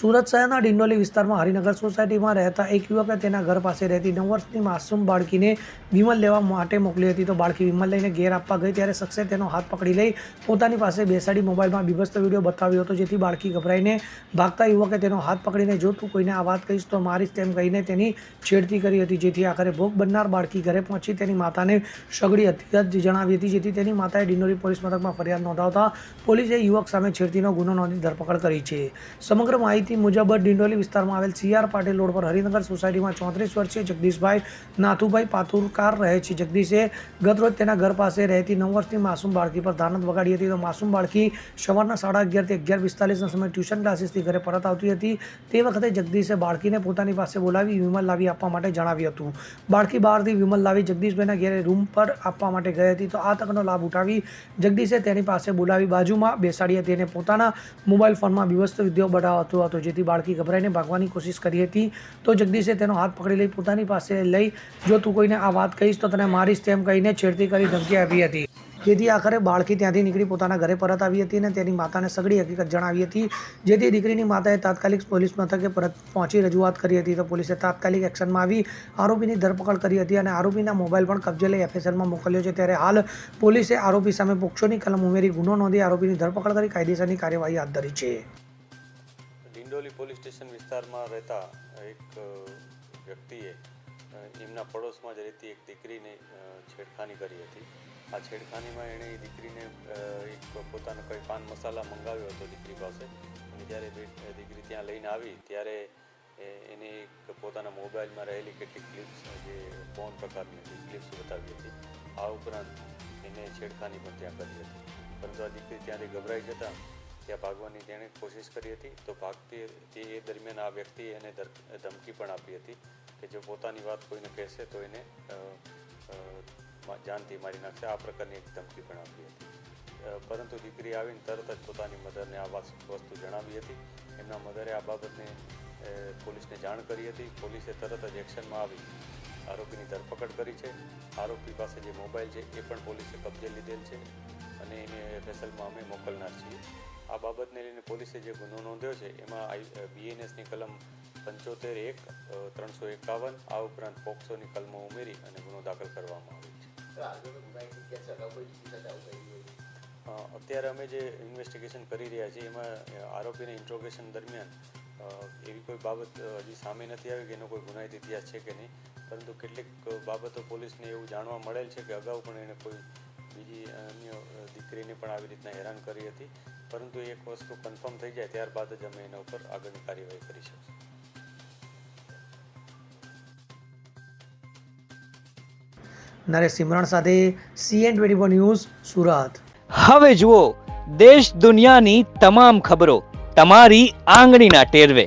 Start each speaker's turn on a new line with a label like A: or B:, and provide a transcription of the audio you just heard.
A: સુરત શહેરના ડિંડોલી વિસ્તારમાં હરિનગર સોસાયટીમાં રહેતા એક યુવકે તેના ઘર પાસે રહેતી નવ વર્ષની માસૂમ બાળકીને વિમલ લેવા માટે મોકલી હતી. તો બાળકી વિમલ લઈને ઘેર આપવા ગઈ ત્યારે શખ્સે તેનો હાથ પકડી લઈ પોતાની પાસે બેસાડી મોબાઈલમાં બીભસ્ત વીડિયો બતાવ્યો હતો, જેથી બાળકી ગભરાઈને ભાગતા યુવકે તેનો હાથ પકડીને, જો તું કોઈને આ વાત કહીશ તો મારીશ તેમ કહીને તેની છેડતી કરી હતી, જેથી આખરે ભોગ બનનાર બાળકી ઘરે પહોંચી તેની માતાને સગડી હકીકત જણાવી હતી, જેથી તેની માતાએ ડિંડોલી પોલીસ મથકમાં ફરિયાદ નોંધાવતા પોલીસે યુવક સામે છેડતીનો ગુનો નોંધી ધરપકડ કરી છે. સમગ્ર માહિતી મુજબ ડિંડોલી વિસ્તારમાં આવેલ સીઆર પાટીલ રોડ પર હરિનગર સોસાયટીમાં ચોત્રીસ વર્ષીય જગદીશભાઈ નાથુભાઈ પાતુરકાર રહે છે. જગદીશે ગતરોજ તેના ઘર પાસે રહેતી નવ વર્ષની માસૂમ બાળકી પર ધાનત વગાડી હતી. તો માસૂમ બાળકી સવારના સાડા અગિયારથી અગિયાર પિસ્તાલીસના સમયે ટ્યુશન ક્લાસીસથી ઘરે પરત આવતી હતી. તે વખતે જગદીશે બાળકીને પોતાની પાસે બોલાવી વિમલ લાવી આપવા માટે જણાવ્યું હતું. બાળકી બહારથી વિમલ લાવી જગદીશભાઈના ઘેરે રૂમ પર આપવા માટે ગઈ હતી. તો આ તકનો લાભ ઉઠાવી જગદીશે તેની પાસે બોલાવી બાજુમાં બેસાડી હતી અને પોતાના મોબાઈલ ફોનમાં વ્યવસ્થ વીડિયો બનાવતો હતો. જેથી બાળકી ગભરાઈને ભાગવાની કોશિશ કરી હતી. તો જગદીશે તેનો હાથ પકડી લઈ પોતાની પાસે લઈ, જો તું કોઈને આ વાત કહીશ, તો તને મારીશ, તેમ કહીને છેડતી કરી ધમકી આપી હતી. જેથી આખરે બાળકી ત્યાંથી નીકળી પોતાના ઘરે પરત આવી હતી અને તેની માતાને સગડી હકીકત જણાવી હતી. જેથી દીકરીની માતાએ તાત્કાલિક પોલીસ મથકે પરત પહોંચી રજૂઆત કરી હતી. તો પોલીસે તાત્કાલિક એક્શનમાં આવી, આરોપીની ધરપકડ કરી હતી અને આરોપીના મોબાઈલ પણ કબજે લઈ એફએસએલમાં મોકલ્યો છે. ત્યારે હાલ પોલીસે આરોપી સામે પોક્સોની કલમ ઉમેરી ગુનો નોંધી આરોપીની ધરપકડ કરી કાયદેસરની કાર્યવાહી હાથ ધરી છે.
B: ડિંડોલી પોલીસ સ્ટેશન વિસ્તારમાં રહેતા એક વ્યક્તિએ એમના પડોશમાં જ રહેતી એક દીકરીને છેડખાની કરી હતી. આ છેડખાનીમાં એણે એ દીકરીને એક પોતાનો કંઈ પાન મસાલા મંગાવ્યો હતો દીકરી પાસે. અને જ્યારે દીકરી ત્યાં લઈને આવી, ત્યારે એને એક પોતાના મોબાઈલમાં રહેલી કેટલીક ક્લિપ્સ જે ફોન પ્રકારની હતી ક્લિપ્સ બતાવી હતી. આ ઉપરાંત એને છેડખાની પણ ત્યાં કરી હતી. પરંતુ આ દીકરી ત્યાંથી ગભરાઈ જતાં ત્યાં ભાગવાની તેણે કોશિશ કરી હતી, તો ભાગતી તે એ દરમિયાન આ વ્યક્તિએ એને ધમકી પણ આપી હતી કે જો પોતાની વાત કોઈને કહેશે તો એને જાનથી મારી નાખશે. આ પ્રકારની એક ધમકી પણ આપી હતી. પરંતુ દીકરી આવીને તરત જ પોતાની મધરને આ વસ્તુ જણાવી હતી. એમના મધરે આ બાબતને પોલીસને જાણ કરી હતી. પોલીસે તરત જ એક્શનમાં આવી. આરોપીની ધરપકડ કરી છે. આરોપી પાસે જે મોબાઈલ છે એ પણ પોલીસે કબજે લીધેલ છે અને એને એફએસએલમાં અમે મોકલનાર છીએ. આ બાબતને લઈને પોલીસે જે ગુનો નોંધ્યો છે એમાં બીએનએસની કલમ પંચોતેર એક ત્રણસો એકાવન આ ઉપરાંત પોક્સોની કલમો ઉમેરી અને ગુનો દાખલ કરવામાં આવ્યો છે. અત્યારે અમે જે ઇન્વેસ્ટિગેશન કરી રહ્યા છીએ એમાં આરોપીને ઇન્ટ્રોગેશન દરમિયાન એવી કોઈ બાબત હજી સામે નથી આવી કે એનો કોઈ ગુનાહિત ઇતિહાસ છે કે નહીં. પરંતુ કેટલીક બાબતો પોલીસને એવું જાણવા મળેલ છે કે અગાઉ પણ એણે કોઈ બીજી અન્ય દીકરીને પણ આવી રીતના હેરાન કરી હતી. પરંતુ એક વસ્તુ કન્ફર્મ થઈ જાય ત્યારબાદ જ અમે એના ઉપર આગળની કાર્યવાહી કરી શકીશું.
A: નરેશ સિમરણ સાથે સીએન ટ્વેન્ટી ન્યૂઝ સુરત.
C: હવે જુઓ દેશ દુનિયાની તમામ ખબરો તમારી આંગળીના ટેરવે.